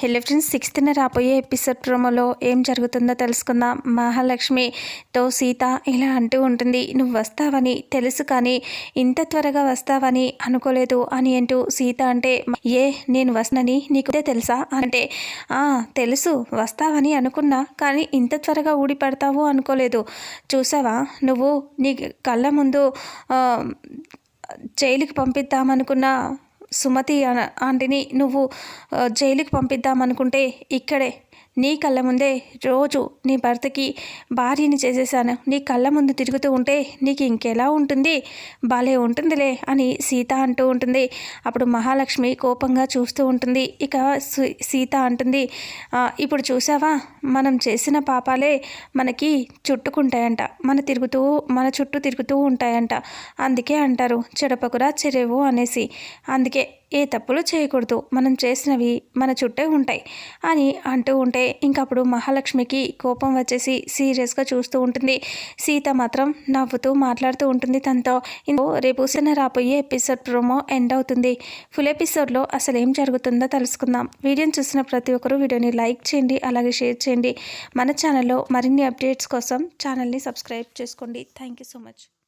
Hello friends సిక్స్త్న రాబోయే episode ప్రోమోలో ఏం జరుగుతుందో తెలుసుకుందాం. మహాలక్ష్మితో సీత ఇలా అంటూ ఉంటుంది నువ్వు వస్తావని తెలుసు కానీ ఇంత త్వరగా వస్తావని అనుకోలేదు అని అంటూ సీత అంటే ఏ నేను వస్తానని నీకు తెలుసా? అంటే తెలుసు వస్తావని అనుకున్నా కానీ ఇంత త్వరగా ఊడిపడతావు అనుకోలేదు. చూసావా? నువ్వు నీ కళ్ళ ముందు జైలుకి పంపిద్దామనుకున్న సుమతి ఆంటీని నువ్వు జైలుకి పంపిద్దామనుకుంటే ఇక్కడే నీ కళ్ళ ముందే రోజు నీ భర్తకి భార్యని చేసేసాను. నీ కళ్ళ ముందు తిరుగుతూ ఉంటే నీకు ఇంకెలా ఉంటుంది? భలే ఉంటుందిలే అని సీత అంటూ ఉంటుంది. అప్పుడు మహాలక్ష్మి కోపంగా చూస్తూ ఉంటుంది. ఇక సీత అంటుంది ఇప్పుడు చూసావా మనం చేసిన పాపాలే మనకి చుట్టుకుంటాయంట. మన తిరుగుతూ మన చుట్టూ తిరుగుతూ ఉంటాయంట. అందుకే అంటారు చెడపకురా చెరేవు అనేసి. అందుకే ఏ తప్పులు చేయకూడదు. మనం చేసినవి మన చుట్టే ఉంటాయి. అని అంటూ ఉంటే ఇంకప్పుడు మహాలక్ష్మికి కోపం వచ్చేసి సీరియస్గా చూస్తూ ఉంటుంది. సీత మాత్రం నవ్వుతూ మాట్లాడుతూ ఉంటుంది తనతో. రేపు సిన్న రాబోయే ఎపిసోడ్ ప్రోమో ఎండ్ అవుతుంది. ఫుల్ ఎపిసోడ్లో అసలు ఏం జరుగుతుందో తెలుసుకుందాం. వీడియోని చూసిన ప్రతి ఒక్కరూ వీడియోని లైక్ చేయండి అలాగే షేర్ చేయండి. మన ఛానల్లో మరిన్ని అప్డేట్స్ కోసం ఛానల్ని సబ్స్క్రైబ్ చేసుకోండి. Thank you so much.